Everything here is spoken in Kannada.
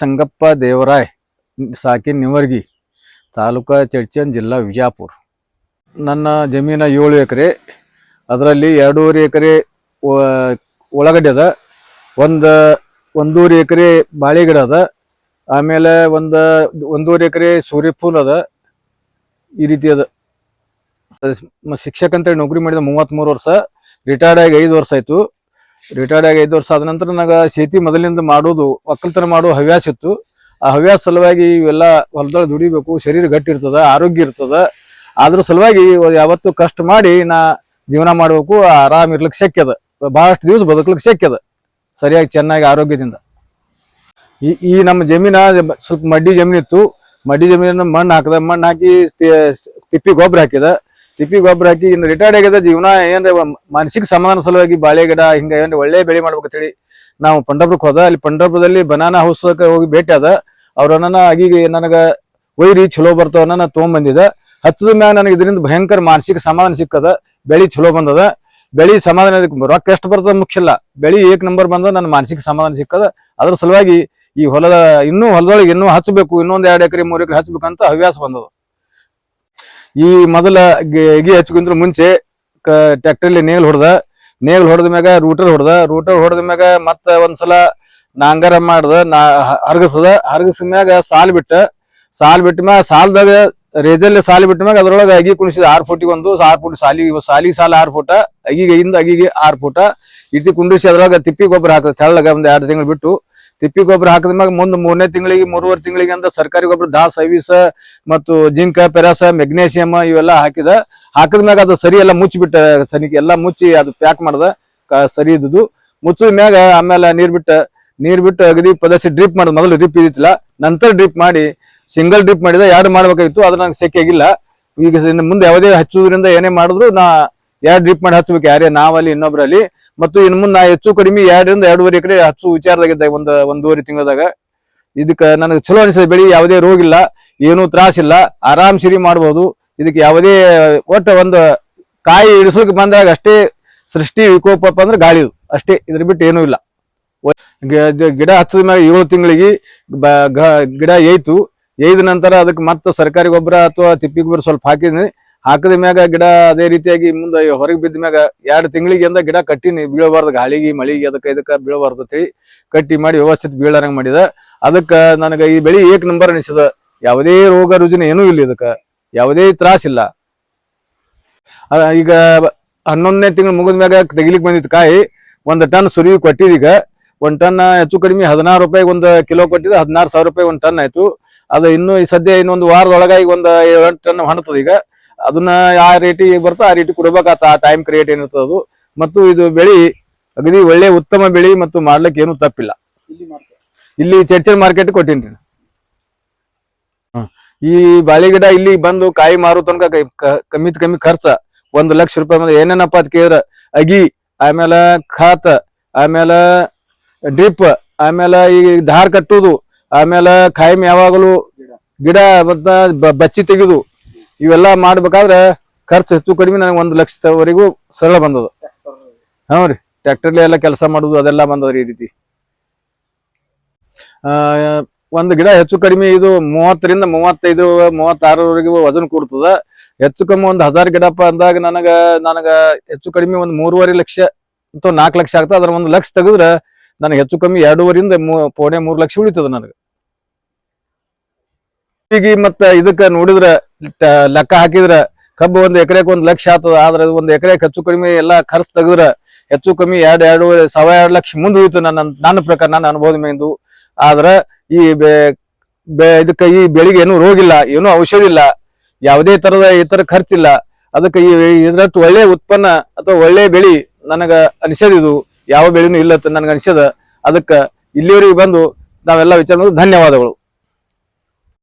ಸಂಗಪ್ಪ ದೇವರಾಯ್ ಸಾಕಿನ್ ನಿವರ್ಗಿ, ತಾಲೂಕ ಚಡ್ಚನ್ ಜಿಲ್ಲಾ ವಿಜಾಪುರ. ನನ್ನ ಜಮೀನ ಏಳು ಎಕರೆ, ಅದರಲ್ಲಿ ಎರಡೂವರೆ ಎಕರೆ ಒಳಗಡೆ ಅದ. ಒಂದು, ಒಂದೂವರೆ ಎಕರೆ ಬಾಳೆ ಗಿಡ ಅದ. ಆಮೇಲೆ ಒಂದು, ಒಂದೂವರೆ ಎಕರೆ ಸೂರ್ಯಫೂಲ್ ಅದ. ಈ ರೀತಿ ಅದ. ಶಿಕ್ಷಕ ಅಂತೇಳಿ ನೌಕರಿ ಮಾಡಿದ ಮೂವತ್ತ್ಮೂರು ವರ್ಷ, ರಿಟೈರ್ಡ್ ಆಗಿ ಐದು ವರ್ಷ ಆಯ್ತು. ರಿಟೈರ್ಡ್ ಆಗಿ ಐದು ವರ್ಷ ಆದ ನಂತರ ನನಗೆ ಸೇತಿ ಮೊದಲಿಂದ ಮಾಡೋದು ಒಕ್ಕಲ್ತನ ಮಾಡೋ ಹವ್ಯಾಸ ಇತ್ತು. ಆ ಹವ್ಯಾಸ ಸಲುವಾಗಿ ಇವೆಲ್ಲ ಹೊಲದೊಳಗೆ ದುಡಿಬೇಕು, ಶರೀರ ಗಟ್ಟಿ ಇರ್ತದ, ಆರೋಗ್ಯ ಇರ್ತದ. ಅದ್ರ ಸಲುವಾಗಿ ಯಾವತ್ತು ಕಷ್ಟ ಮಾಡಿ ನಾ ಜೀವನ ಮಾಡಬೇಕು, ಆರಾಮ್ ಇರ್ಲಿಕ್ಕೆ ಶಕ್ಯದ ಬಹಳಷ್ಟು ದಿವಸ ಬದುಕಲಿಕ್ಕೆ ಶಕ್ಯದ ಸರಿಯಾಗಿ ಚೆನ್ನಾಗಿ ಆರೋಗ್ಯದಿಂದ. ಈ ಈ ನಮ್ಮ ಜಮೀನ ಸ್ವಲ್ಪ ಮಡ್ಡಿ ಜಮೀನಿತ್ತು. ಮಡ್ಡಿ ಜಮೀನ ಮಣ್ಣು ಹಾಕದ, ಮಣ್ಣು ಹಾಕಿ ತಿಪ್ಪಿ ಗೊಬ್ಬರ ಹಾಕಿದ. ತಿಪ್ಪಿ ಗೊಬ್ಬರ ಹಾಕಿ ಇನ್ನು ರಿಟೈರ್ಡ್ ಆಗ್ಯದ ಜೀವನ ಏನ್ರ ಮಾನಸಿಕ ಸಮಾಧಾನ ಸಲುವಾಗಿ ಬಾಳೆ ಗಿಡ ಹಿಂಗ ಏನ್ರ ಒಳ್ಳೆ ಬೆಳೆ ಮಾಡ್ಬೇಕಂತೇಳಿ ನಾವು ಪಂಡರ್ಪುರಕ್ಕೆ ಹೋದ. ಅಲ್ಲಿ ಪಂಡರ್ಪುರದಲ್ಲಿ ಬನಾನಾ ಹೌಸ್ ಹೋಗಿ ಭೇಟಿ ಅದ ಅವ್ರ ಆಗೀಗ ನನಗ ಒಯ್ರಿ ಚಲೋ ಬರ್ತಾವ ನನ್ನ ತೊಗೊಂಬಂದಿದ. ಹಚ್ಚದ ಮ್ಯಾಗ ನನಗೆ ಇದರಿಂದ ಭಯಂಕರ ಮಾನಸಿಕ ಸಮಾಧಾನ ಸಿಕ್ಕದ. ಬೆಳಿ ಚಲೋ ಬಂದದ. ಬೆಳಿ ಸಮಾಧಾನ ರೊಕ್ಕ ಎಷ್ಟು ಬರ್ತದ ಮುಖ್ಯ ಇಲ್ಲ. ಬೆಳಿ ಏಕ್ ನಂಬರ್ ಬಂದ, ನನ್ನ ಮಾನಸಿಕ ಸಮಾಧಾನ ಸಿಕ್ಕದ. ಅದ್ರ ಸಲುವಾಗಿ ಈ ಹೊಲದ ಇನ್ನೂ ಹೊಲದೊಳಗೆ ಇನ್ನೂ ಹಚ್ಚಬೇಕು ಇನ್ನೊಂದ್ ಎರಡು ಎಕರೆ, ಮೂರು ಎಕರೆ ಹಚ್ಚಬೇಕಂತ ಹವ್ಯಾಸ ಬಂದದ. ಈ ಮೊದಲ ಗೆ- ಹಚ್ಕೊಂಡ್ರ ಮುಂಚೆ ಟ್ಯಾಕ್ಟರ್ಲಿ ನೇಲ್ ಹೊಡೆದ ನೇಲ್ ಹೊಡೆದ ಮ್ಯಾಗ ರೂಟರ್ ಹೊಡೆದ ರೂಟರ್ ಹೊಡೆದ ಮ್ಯಾಗ ಮತ್ತ ಒಂದ್ಸಲ ನಾಂಗರ ಮಾಡ್ದ, ನಾ ಹರ್ಗಸದ ಹರಗಸ ಮ್ಯಾಗ ಸಾಲ್ ಬಿಟ್ಟ ಸಾಲ್ ಬಿಟ್ಟ ಮ್ಯಾಗ ಸಾಲ್ದಾಗ ರೇಜಲ್ಲಿ ಸಾಲ್ ಬಿಟ್ಟ ಮ್ಯಾಗ ಅದ್ರೊಳಗೆ ಅಗಿ ಕುಣಿಸಿದ ಆರ್ ಫುಟಿಗೆ ಒಂದು, ಆರು ಫುಟ್ ಸಾಲಿ ಸಾಲಿ ಸಾಲ ಆರ್ ಫುಟ ಅಗಿಗೆ ಇಂದ ಅಗಿಗೆ ಆರ್ ಫುಟ ಇಟ್ಟಿ ಕುಂಡಿಸಿ ಅದ್ರೊಳಗ ತಿಪ್ಪಿ ಗೊಬ್ಬರ ಹಾಕದ, ತೆಳ್ಳಗ ಒಂದ್ ಎರಡು ತಿಂಗಳು ಬಿಟ್ಟು ತಿಪ್ಪಿ ಗೊಬ್ಬರ ಹಾಕಿದ ಮ್ಯಾಗ ಮುಂದ್ ಮೂರನೇ ತಿಂಗಳಿಗೆ, ಮೂರುವರೆ ತಿಂಗಳಿಗೆ ಅಂತ ಸರ್ಕಾರಿ ಗೊಬ್ಬರ ದಾಸ್, ಐವಿಸ ಮತ್ತು ಜಿಂಕ, ಪೆರಾಸ ಮೆಗ್ನೇಶಿಯಂ ಇವೆಲ್ಲ ಹಾಕಿದ. ಹಾಕಿದ ಮ್ಯಾಗ ಅದು ಸರಿ ಎಲ್ಲ ಮುಚ್ಚಿಬಿಟ್ಟ ಸನಿಗೆ ಎಲ್ಲ ಮುಚ್ಚಿ ಅದು ಪ್ಯಾಕ್ ಮಾಡ್ದ. ಸರಿ ಇದ್ದುದು ಮುಚ್ಚಿದ ಮ್ಯಾಗ ಆಮೇಲೆ ನೀರ್ ಬಿಟ್ಟ, ನೀರ್ ಬಿಟ್ಟು ಅಗದಿ ಪದಸಿ ಡ್ರಿಪ್ ಮಾಡುದು ಮೊದಲು ಡ್ರಿಪ್ ಇದಿತ್ತಿಲ್ಲ ನಂತರ ಡ್ರಿಪ್ ಮಾಡಿ, ಸಿಂಗಲ್ ಡ್ರಿಪ್ ಮಾಡಿದ ಎರಡು ಮಾಡ್ಬೇಕಾಗಿತ್ತು ಅದು ನಂಗೆ ಸೆಕೆ ಆಗಿಲ್ಲ. ಈಗ ಮುಂದೆ ಯಾವುದೇ ಹಚ್ಚುವುದರಿಂದ ಏನೇ ಮಾಡಿದ್ರು ನಾ ಎರಡು ಡ್ರಿಪ್ ಮಾಡಿ ಹಚ್ಬೇಕು, ಯಾರೇ ನಾವಲ್ಲಿ ಇನ್ನೊಬ್ರಲ್ಲಿ. ಮತ್ತು ಇನ್ನು ಮುಂದೆ ಹೆಚ್ಚು ಕಡಿಮೆ ಎರಡರಿಂದ ಎರಡೂವರೆ ಎಕರೆ ಹಚ್ಚು ವಿಚಾರದಾಗಿದ್ದ ಒಂದು ಒಂದೂವರೆ ತಿಂಗಳದಾಗ, ಇದಕ್ಕೆ ನನಗೆ ಚಲೋ ಅನಿಸಿದ ಬೆಳಿ, ಯಾವುದೇ ರೋಗ ಇಲ್ಲ ಏನೂ ತ್ರಾಸಿಲ್ಲ ಆರಾಮ್ ಸಿರಿ ಮಾಡ್ಬೋದು. ಇದಕ್ಕೆ ಯಾವುದೇ, ಒಟ್ಟು ಒಂದು ಕಾಯಿ ಇಳಿಸೋಕೆ ಬಂದಾಗ ಅಷ್ಟೇ ಸೃಷ್ಟಿ ವಿಕೋಪ ಅಂದ್ರೆ ಗಾಳಿ ಅಷ್ಟೇ, ಇದ್ರ ಬಿಟ್ಟು ಏನೂ ಇಲ್ಲ. ಗಿಡ ಹಚ್ಚದ ಮ್ಯಾಗ ಏಳು ತಿಂಗಳಿಗೆ ಗಿಡ ಏಯ್ತು. ಏಯ್ದ ನಂತರ ಅದಕ್ಕೆ ಮತ್ತೆ ಸರ್ಕಾರಿ ಗೊಬ್ಬರ ಅಥವಾ ತಿಪ್ಪಿ ಗೊಬ್ಬರ ಸ್ವಲ್ಪ ಹಾಕಿದ್ನಿ. ಹಾಕಿದ ಮ್ಯಾಗ ಗಿಡ ಅದೇ ರೀತಿಯಾಗಿ ಮುಂದೆ ಹೊರಗೆ ಬಿದ್ದ ಮ್ಯಾಗ ಎರಡು ತಿಂಗಳಿಗೆ ಅಂದ ಗಿಡ ಕಟ್ಟಿನಿ, ಬೀಳಬಾರ್ದು, ಗಾಳಿಗೆ, ಮಳಿಗೆ, ಅದಕ್ಕೆ ಇದಕ್ಕೆ ಬೀಳಬಾರ್ದು ಅಂತೇಳಿ ಕಟ್ಟಿ ಮಾಡಿ ವ್ಯವಸ್ಥಿತ ಬೀಳರಂಗ್ ಮಾಡಿದ. ಅದಕ್ಕೆ ನನಗೆ ಈ ಬೆಳಿ ಏಕ್ ನಂಬರ್ ಅನಿಸಿದ. ಯಾವುದೇ ರೋಗ ರುಜಿನ ಏನೂ ಇಲ್ಲ ಇದಕ್ಕೆ. ಯಾವುದೇ ತ್ರಾಸಿಲ್ಲ ಈಗ ಹನ್ನೊಂದನೇ ತಿಂಗಳು ಮುಗಿದ ಮ್ಯಾಗ ತೆಗಿಲಿಕ್ಕೆ ಬಂದಿತ್ತು ಕಾಯಿ. ಒಂದು ಟನ್ ಸುರಿ ಕೊಟ್ಟಿದೀಗ ಒಂದು ಟನ್ ಹೆಚ್ಚು ಕಡಿಮೆ ಹದಿನಾರು ರೂಪಾಯಿ ಒಂದು ಕಿಲೋ ಕೊಟ್ಟಿದ್ದು ಹದಿನಾರು ಸಾವಿರ ರೂಪಾಯಿ ಒಂದು ಟನ್ ಆಯ್ತು. ಅದು ಇನ್ನು ಈ ಸದ್ಯ ಇನ್ನೊಂದು ವಾರದೊಳಗಾಗಿ ಒಂದು ಎಂಟು ಟನ್ ಹೊಣತದ ಈಗ. ಅದನ್ನ ಆ ರೇಟಿಗೆ ಬರ್ತೋ ಆ ರೀತಿ ಕೊಡ್ಬೇಕಾತ ಆ ಟೈಮ್ ಕ್ರಿಯೇಟ್ ಏನಿರ್ತದ ಅದು. ಮತ್ತು ಇದು ಬೆಳಿ ಅಗದಿ ಒಳ್ಳೆ ಉತ್ತಮ ಬೆಳಿ ಮತ್ತು ಮಾಡ್ಲಿಕ್ಕೆ ಏನು ತಪ್ಪಿಲ್ಲ. ಇಲ್ಲಿ ಚರ್ಚಲ್ ಮಾರ್ಕೆಟ್ ಕೊಟ್ಟಿನಿ ಈ ಬಾಳೆ ಗಿಡ ಇಲ್ಲಿ ಬಂದು ಕಾಯಿ ಮಾರೋ ತನಕ ಕಮ್ಮಿ ಕಮ್ಮಿ ಖರ್ಚ. ಒಂದು ಲಕ್ಷ ರೂಪಾಯಿ ಮೇಲೆ ಏನೇನಪ್ಪ ಅದ್ ಕೇಳಿದ್ರ ಅಗಿ ಆಮೇಲೆ ಖಾತ ಆಮೇಲೆ ಡ್ರಿಪ್ ಆಮೇಲೆ ಈ ಧಾರ್ ಕಟ್ಟುದು ಆಮೇಲೆ ಕಾಯಂ ಯಾವಾಗಲೂ ಗಿಡ. ಮತ್ತ ಬಚ್ಚಿ ತೆಗೆದು ಇವೆಲ್ಲ ಮಾಡ್ಬೇಕಾದ್ರೆ ಖರ್ಚು ಹೆಚ್ಚು ಕಡಿಮೆ ನನಗೆ ಒಂದು ಲಕ್ಷದವರೆಗೂ ಸರಳ ಬಂದದ ಹ್ಞೂ ರೀ ಟ್ಯಾಕ್ಟರ್ಲೆ ಎಲ್ಲ ಕೆಲಸ ಮಾಡೋದು ಅದೆಲ್ಲ ಬಂದದ್ರಿ ಈ ರೀತಿ. ಒಂದು ಗಿಡ ಹೆಚ್ಚು ಕಡಿಮೆ ಇದು ಮೂವತ್ತರಿಂದ ಮೂವತ್ತೈದು ಮೂವತ್ತಾರವರೆಗೂ ವಜನ್ ಕೊಡ್ತದ. ಹೆಚ್ಚು ಕಮ್ಮಿ ಒಂದು ಹಜಾರ್ ಗಿಡಪ್ಪ ಅಂದಾಗ ನನಗ ನನಗ ಹೆಚ್ಚು ಕಡಿಮೆ ಒಂದು ಮೂರುವರೆ ಲಕ್ಷ ಅಥವಾ ನಾಲ್ಕು ಲಕ್ಷ ಆಗ್ತದೆ. ಅದ್ರ ಒಂದು ಲಕ್ಷ ತೆಗೆದ್ರೆ ನನಗೆ ಹೆಚ್ಚು ಕಮ್ಮಿ ಎರಡೂವರಿಂದ ಮೂ- ಪೋಣೆ ಮೂರು ಲಕ್ಷ ಉಳಿತದ ನನಗೆ. ಈಗ ಮತ್ತೆ ಇದಕ್ಕ ನೋಡಿದ್ರ ಲೆಕ್ಕ ಹಾಕಿದ್ರ, ಕಬ್ಬು ಒಂದು ಎಕರೆಗೆ ಒಂದು ಲಕ್ಷ ಆತದ, ಆದ್ರೆ ಒಂದು ಎಕರೆಗೆ ಹೆಚ್ಚು ಕಡಿಮೆ ಎಲ್ಲಾ ಖರ್ಚು ತೆಗೆದ್ರ, ಹೆಚ್ಚು ಕಮ್ಮಿ ಎರಡು ಎರಡೂವರೆ ಸವ ಎರಡು ಲಕ್ಷ ಮುಂದೆ ಉಳಿತು ನನ್ನ ನನ್ನ ಪ್ರಕಾರ, ನನ್ನ ಅನುಭವದ ಮೇಂದು ಆದ್ರ ಈ ಬೆ ಇದಕ್ಕೆ ಈ ಬೆಳಿಗ್ಗೆ ಏನೂ ರೋಗಿಲ್ಲ ಏನೂ ಔಷಧಿ ಇಲ್ಲ, ಯಾವುದೇ ತರದ ಇತರ ಖರ್ಚಿಲ್ಲ ಅದಕ್ಕೆ ಈ, ಇದ್ರಷ್ಟು ಒಳ್ಳೆ ಉತ್ಪನ್ನ ಅಥವಾ ಒಳ್ಳೆ ಬೆಳಿ ನನಗ ಅನಿಸದ ಇದು, ಯಾವ ಬೆಳೆನೂ ಇಲ್ಲ ನನಗೆ ಅನಿಸದ. ಅದಕ್ಕೆ ಇಲ್ಲಿವರೆಗೆ ಬಂದು ನಾವೆಲ್ಲ ವಿಚಾರ ಧನ್ಯವಾದಗಳು.